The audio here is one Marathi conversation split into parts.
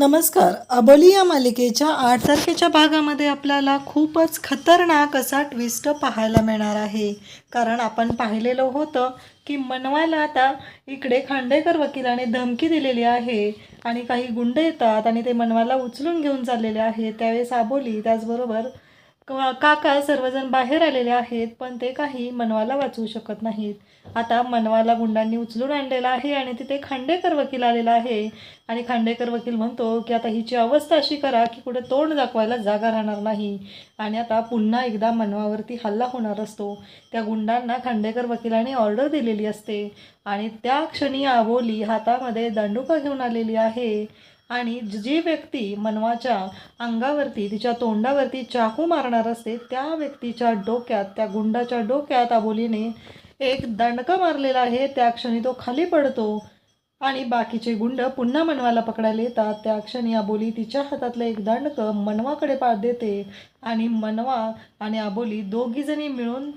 नमस्कार. अबोली या मालिकेच्या आठ तारखेच्या भागामध्ये आपल्याला खूपच खतरनाक असा ट्विस्ट पाहायला मिळणार आहे. कारण आपण पाहिलेलं होतं की मनवाला आता इकडे खांडेकर वकिलाने धमकी दिलेली आहे आणि काही गुंड येतात आणि ते मनवाला उचलून घेऊन चाललेले आहेत. त्यावेळेस अबोली त्याचबरोबर काका सर्वजण बाहेर आलेले आहेत पण ते काही मनवाला वाचवू शकत नाहीत. आता मनवाला गुंडांनी उचलून आणलेला आहे आणि तिथे खांडेकर वकील आलेला आहे. आणि खांडेकर वकील म्हणतो की आता हिची अवस्था अशी करा की कुठे तोंड दाखवायला जागा राहणार नाही. आणि आता पुन्हा एकदा मनवावरती हल्ला होणार असतो. त्या गुंडांना खांडेकर वकिलाने ऑर्डर दिलेली असते. आणि त्या क्षणी आबोली हातामध्ये दंडुका घेऊन आलेली आहे. आणि जी व्यक्ती मनवाच्या अंगावरती तिच्या तोंडावरती चाकू मारणार असते त्या व्यक्तीच्या डोक्यात त्या गुंडाच्या डोक्यात आबोलीने एक दंडका मारलेला आहे. त्या क्षणी तो खाली पडतो आणि बाकीचे गुंड पुन्हा मनवाला पकडायला येतात. त्या क्षणी आबोली तिच्या हातातलं एक दंडकं मनवाकडे पा देते आणि मनवा आणि आबोली दोघीजणी मिळून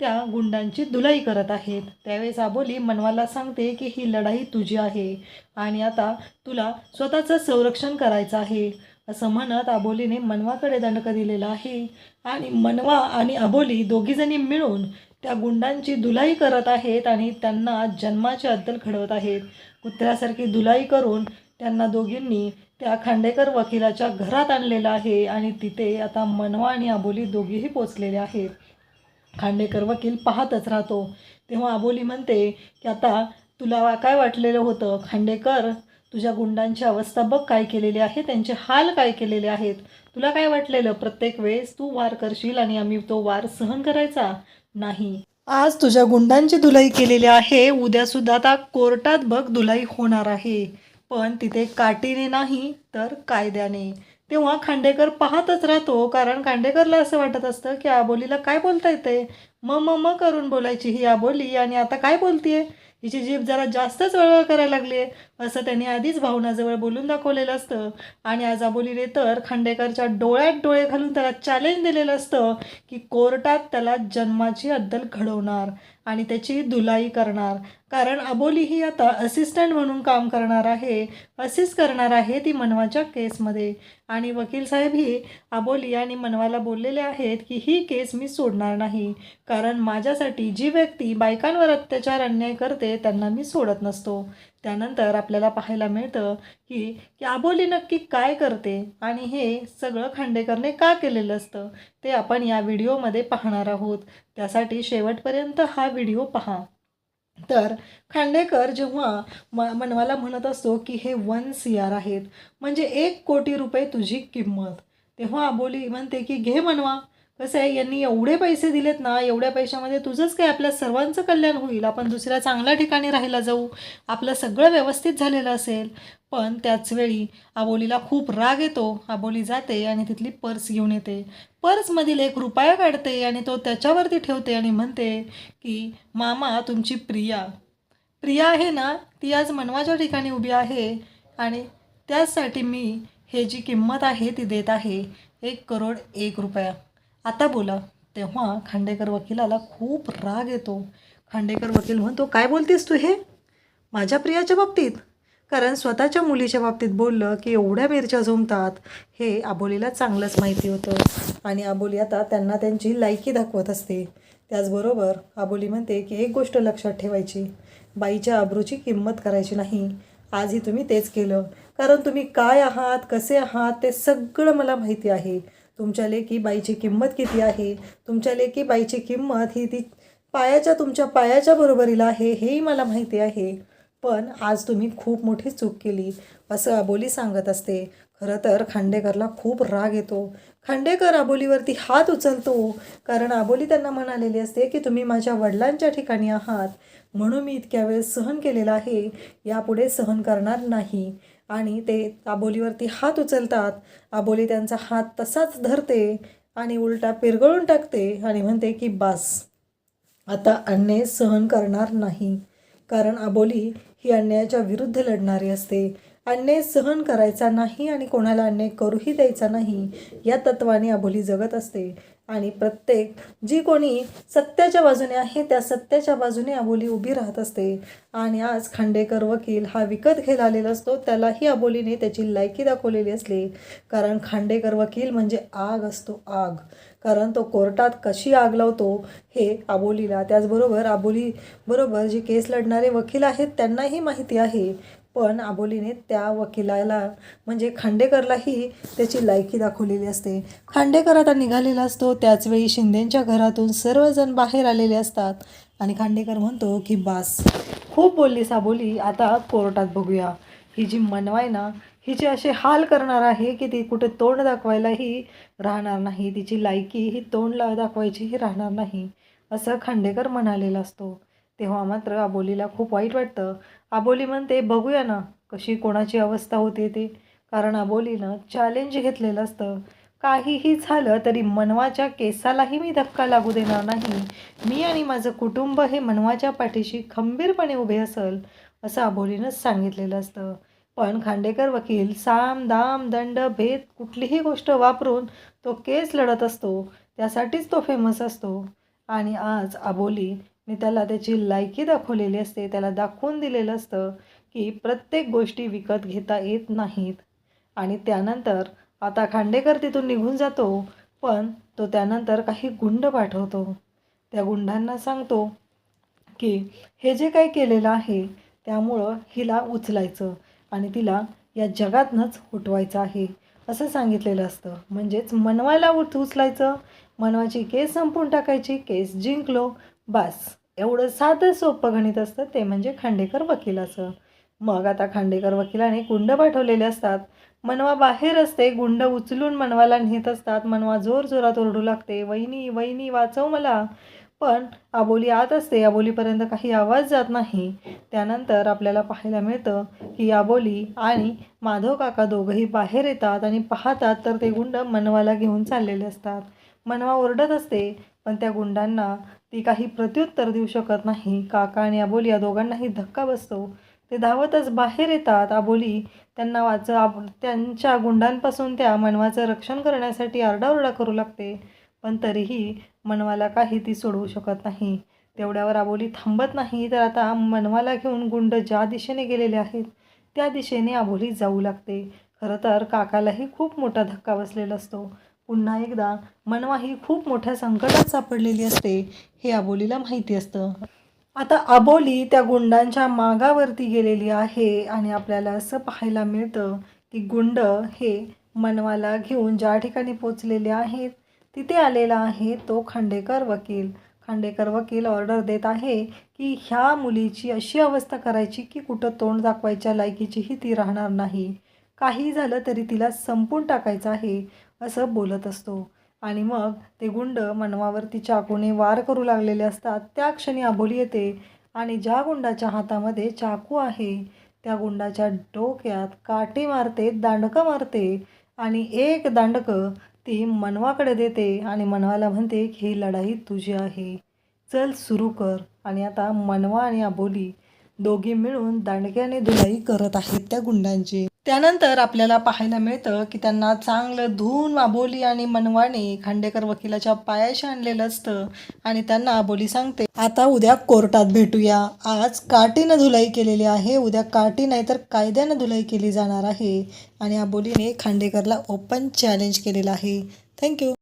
त्या गुंडांची धुलाई करत आहेत. त्यावेळेस आबोली मनवाला सांगते की ही लढाई तुझी आहे आणि आता तुला स्वतःचं संरक्षण करायचं आहे. असं म्हणत आबोलीने मनवाकडे दंडक दिलेला आहे आणि मनवा आणि आबोली दोघीजणी मिळून त्या गुंडांची धुलाई करत आहेत आणि त्यांना जन्माची अद्दल घडवत आहेत. कुत्र्यासारखी धुलाई करून त्यांना दोघींनी त्या खांडेकर वकिलाच्या घरात आणलेलं आहे आणि तिथे आता मनवा आणि आबोली दोघीही पोचलेले आहेत. खांडेकर वकील पाहतच राहतो. तेव्हा आबोली म्हणते की आता तुला काय वाटलेलं होतं? खांडेकर तुझ्या गुंडांची अवस्था बघ काय केलेली आहे त्यांचे हाल काय केलेले आहेत. तुला काय वाटलेलं? प्रत्येक वेळेस तू वार करशील आणि आम्ही तो वार सहन करायचा नाही. आज तुझ्या गुंडांची धुलाई केलेली आहे उद्यासुद्धा आता कोर्टात बघ धुलाई होणार आहे. पण तिथे काटीने नाही तर कायद्याने. तेव्हा खांडेकर पाहतच राहतो कारण खांडेकरला असं वाटत असतं की आबोलीला काय बोलता येते म म म करून बोलायची ही आबोली आणि आता काय बोलतीये? हिची जीभ जरा जास्तच वळवळ करायला लागली आहे असं त्यांनी आधीच भावनाजवळ बोलून दाखवलेलं असतं. आणि आज आबोलीने तर खांडेकरच्या डोळ्यात डोळे घालून त्याला चॅलेंज दिलेलं असतं की कोर्टात त्याला जन्माची अद्दल घडवणार आणि त्याची धुलाई करणार. कारण अबोली ही आता असिस्टंट म्हणून काम करणार आहे. असिस्ट करणार आहे ती मनवाच्या केसमध्ये. आणि वकील साहेब ही अबोली आणि मनवाला बोललेले आहेत की ही केस मी सोडणार नाही. कारण माझ्यासाठी जी व्यक्ती बायकांवर अत्याचार अन्याय करते त्यांना मी सोडत नसतो. त्यानंतर आपल्याला पाहायला मिळतं की की आबोली नक्की काय करते आणि हे सगळं खांडेकरने का केलेलं असतं ते आपण या व्हिडिओमध्ये पाहणार आहोत. त्यासाठी शेवटपर्यंत हा व्हिडिओ पहा. तर खांडेकर जेव्हा म मनवाला म्हणत असतो की हे वन सी आर आहेत म्हणजे एक कोटी रुपये तुझी किंमत. तेव्हा आबोली म्हणते की घे मनवा. कसं आहे यांनी एवढे पैसे दिलेत ना एवढ्या पैशामध्ये तुझंच काय आपल्या सर्वांचं कल्याण होईल. आपण दुसऱ्या चांगल्या ठिकाणी राहायला जाऊ आपलं सगळं व्यवस्थित झालेलं असेल. पण त्याचवेळी आबोलीला खूप राग येतो. आबोली जाते आणि तिथली पर्स घेऊन येते. पर्समधील एक रुपया काढते आणि तो त्याच्यावरती ठेवते आणि म्हणते की मामा तुमची प्रिया. प्रिया आहे ना ती आज मनवाच्या ठिकाणी उभी आहे आणि त्याचसाठी मी हे जी किंमत आहे ती देत आहे एक करोड एक रुपया. आता बोला. तेव्हा खांडेकर वकिलाला खूप राग येतो. खांडेकर वकील म्हणतो काय बोलतेस तू हे? माझ्या प्रियाच्या बाबतीत? कारण स्वतःच्या मुलीच्या बाबतीत बोललं की एवढ्या मिरच्या झोमतात. हे आबोलीला चांगलंच माहिती होतं. आणि आबोली आता त्यांना त्यांची लायकी दाखवत असते. त्याचबरोबर आबोली म्हणते की एक गोष्ट लक्षात ठेवायची. बाईच्या आबरूची किंमत करायची नाही. आजही तुम्ही तेच केलं. कारण तुम्ही काय आहात कसे आहात ते सगळं मला माहिती आहे. तुमच्या लेकी बाईची किंमत किती आहे? तुमच्या लेकी बाईची किंमत ही ती पायाच्या तुमच्या पायाच्या बरोबरीला आहे हेही मला माहिती आहे. पण आज तुम्ही खूप मोठी चूक केली असं अबोली सांगत असते. खरं तर खांडेकरला खूप राग येतो. खांडेकर अबोलीवरती हात उचलतो. कारण अबोली त्यांना म्हणालेली असते की तुम्ही माझ्या वडिलांच्या ठिकाणी आहात. म्हणून मी इतक्या वेळेस सहन केलेला आहे. यापुढे सहन करणार नाही. आणि ते आबोलीवरती हात उचलतात. आबोली त्यांचा हात तसाच धरते आणि उलटा पिरगळून टाकते आणि म्हणते की बास आता अन्याय सहन करणार नाही. कारण आबोली ही अन्यायाच्या विरुद्ध लढणारी असते. अन्याय सहन करायचा नाही आणि कोणाला अन्याय करूही द्यायचा नाही. या तत्वाने आबोली जगत असते. आणि प्रत्येक जी कोणी सत्याच्या बाजूने आहे त्या सत्याच्या बाजूने अबोली उभी राहत असते. आणि आज खांडेकर वकील हा विकत घ्यायला आलेला असतो त्यालाही अबोलीने त्याची लायकी दाखवलेली असली कारण खांडेकर वकील म्हणजे आग असतो आग. कारण तो कोर्टात कशी आग लावतो हे अबोलीला त्याचबरोबर अबोलीबरोबर जे केस लढणारे वकील आहेत त्यांनाही माहिती आहे. पण आबोलीने त्या वकिलाला म्हणजे खांडेकरलाही त्याची लायकी दाखवलेली असते. खांडेकर आता निघालेला असतो त्याचवेळी शिंदेंच्या घरातून सर्वजण बाहेर आलेले असतात. आणि खांडेकर म्हणतो की बास खूप बोललीस आबोली आता कोर्टात बघूया. ही जी मनवाय ना हिचे असे हाल करणार आहे की ती कुठे तोंड दाखवायलाही राहणार नाही. तिची लायकी ही तोंड दाखवायचीही राहणार नाही. असं खांडेकर म्हणालेला असतो. तेव्हा मात्र आबोलीला खूप वाईट वाटतं. आबोली म्हणते बघूया ना कशी कोणाची अवस्था होते ते. कारण आबोलीनं चॅलेंज घेतलेलं असतं. काहीही झालं तरी मनवाच्या केसालाही मी धक्का लागू देणार नाही. मी आणि माझं कुटुंब हे मनवाच्या पाठीशी खंबीरपणे उभे असल असं आबोलीनंच सांगितलेलं असतं. पण खांडेकर वकील साम दाम दंड भेद कुठलीही गोष्ट वापरून तो केस लढत असतो. त्यासाठीच तो फेमस असतो. आणि आज आणि त्याला त्याची लायकी दाखवलेली असते त्याला दाखवून दिलेलं असतं की प्रत्येक गोष्टी विकत घेता येत नाहीत. आणि त्यानंतर आता खांडेकर तिथून निघून जातो पण तो त्यानंतर काही गुंड पाठवतो. त्या गुंडांना सांगतो की हे जे काही केलेलं आहे त्यामुळं हिला उचलायचं आणि तिला या जगातनंच उठवायचं आहे असं सांगितलेलं असतं. म्हणजेच मनवायला उठ उचलायचं. मनवाची केस संपून टाकायची केस जिंकलो बस. एवढं साधं सोपं गणित असतं ते म्हणजे खांडेकर वकिलाचं मग आता खांडेकर वकिलाने गुंड पाठवलेले असतात. मनवा बाहेर असते गुंड उचलून मनवाला नेत असतात. मनवा जोर जोरात ओरडू लागते वहिनी वहिनी वाचव मला. पण आबोली आत असते आबोलीपर्यंत काही आवाज जात नाही. त्यानंतर आपल्याला पाहायला मिळतं की आबोली आणि माधव काका दोघंही बाहेर येतात आणि पाहतात तर ते गुंड मनवाला घेऊन चाललेले असतात. मनवा ओरडत असते पण त्या गुंडांना ती काही प्रत्युत्तर देऊ शकत नाही. काका आणि अबोली या दोघांनाही धक्का बसतो. ते धावतच बाहेर येतात. अबोली त्यांना वाच आब त्यांच्या गुंडांपासून त्या मनवाचं रक्षण करण्यासाठी आरडाओरडा करू लागते. पण तरीही मनवाला काही ती सोडवू शकत नाही. तेवढ्यावर अबोली थांबत नाही. तर आता मनवाला घेऊन गुंड ज्या दिशेने गेलेले आहेत त्या दिशेने अबोली जाऊ लागते. खरं तर काकालाही खूप मोठा धक्का बसलेला असतो. पुन्हा एकदा मनवा ही खूप मोठ्या संकटात सापडलेली असते हे आबोलीला माहिती असतं. आता आबोली त्या गुंडांच्या मागावरती गेलेली आहे आणि आपल्याला असं पाहायला मिळतं की गुंड हे मनवाला घेऊन ज्या ठिकाणी पोचलेले आहेत तिथे आलेला आहे तो खांडेकर वकील. खांडेकर वकील ऑर्डर देत आहे की ह्या मुलीची अशी अवस्था करायची की कुठं तोंड दाखवायच्या लायकीचीही ती राहणार नाही. काही झालं तरी तिला संपून टाकायचं आहे. असं बोलत असतो. आणि मग ते गुंड मनवावरती चाकूने वार करू लागलेले असतात. त्या क्षणी आबोली येते आणि ज्या गुंडाच्या हातामध्ये चाकू आहे त्या गुंडाच्या डोक्यात काटे मारते दांडकं मारते आणि एक दांडकं ती मनवाकडे देते आणि मनवाला म्हणते की ही लढाई तुझी आहे. चल सुरू कर. आणि आता मनवा आणि आबोली दोघी मिळून दांडक्याने धुलाई करत आहेत त्या गुंडांची. त्यानंतर आपल्याला पाहायला मिळतं की त्यांना चांगलं धून वाबोली आणि मनवाने खांडेकर वकिलाच्या पायाशी आणलेलं असतं आणि त्यांना आबोली सांगते आता उद्या कोर्टात भेटूया. आज काठीनं धुलाई केलेली आहे. उद्या काठी नाही तर कायद्यानं धुलाई केली जाणार आहे. आणि आबोलीने खांडेकरला ओपन चॅलेंज केलेलं आहे. थँक्यू